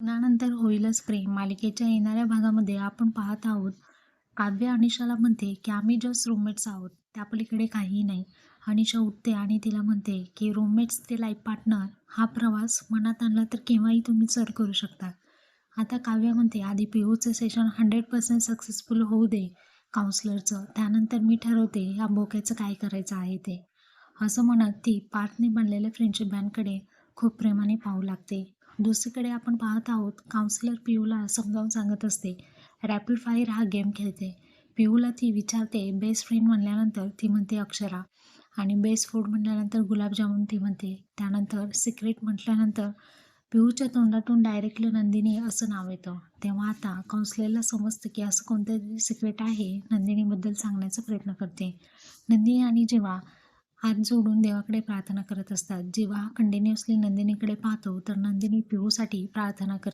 लग्नानंतर होईलच प्रेम. मालिकेच्या येणाऱ्या भागामध्ये आपण पाहत आहोत काव्य अनिशाला म्हणते की आम्ही जस्ट रूममेट्स आहोत. त्यापलीकडे काहीही नाही. अनिशा उठते आणि तिला म्हणते की रूममेट्स ते लाईफ पार्टनर हा प्रवास मनात आणला तर केव्हाही तुम्ही सर करू शकता. आता काव्य म्हणते आधी पी ओचं सेशन हंड्रेड पर्सेंट सक्सेसफुल होऊ दे काउन्सलरचं त्यानंतर मी ठरवते या बोक्याचं काय करायचं आहे ते. असं म्हणत ती पार्थने बनलेल्या फ्रेंडशिप बँडकडे खूप प्रेमाने पाहू लागते. दुसरीकडे आपण पाहत आहोत काउन्सिलर पियूला समजावून सांगत असते रॅपिड फायर हा गेम खेळते. पियूला ती विचारते बेस्ट फ्रेंड म्हणल्यानंतर ती म्हणते अक्षरा आणि बेस्ट फूड म्हटल्यानंतर गुलाबजामुन ती म्हणते. त्यानंतर सिक्रेट म्हटल्यानंतर पिऊच्या तोंडातून डायरेक्टली नंदिनी असं नाव येतं. तेव्हा आता काउन्सिलरला समजतं की असं कोणतं सिक्रेट आहे नंदिनीबद्दल सांगण्याचा प्रयत्न करते. नंदिनी आणि जेव्हा हात जोडून देवाकडे प्रार्थना करत असतात. जेव्हा कंटिन्युअसली नंदिनीकडे पाहतो तर नंदिनी पिऊसाठी प्रार्थना करते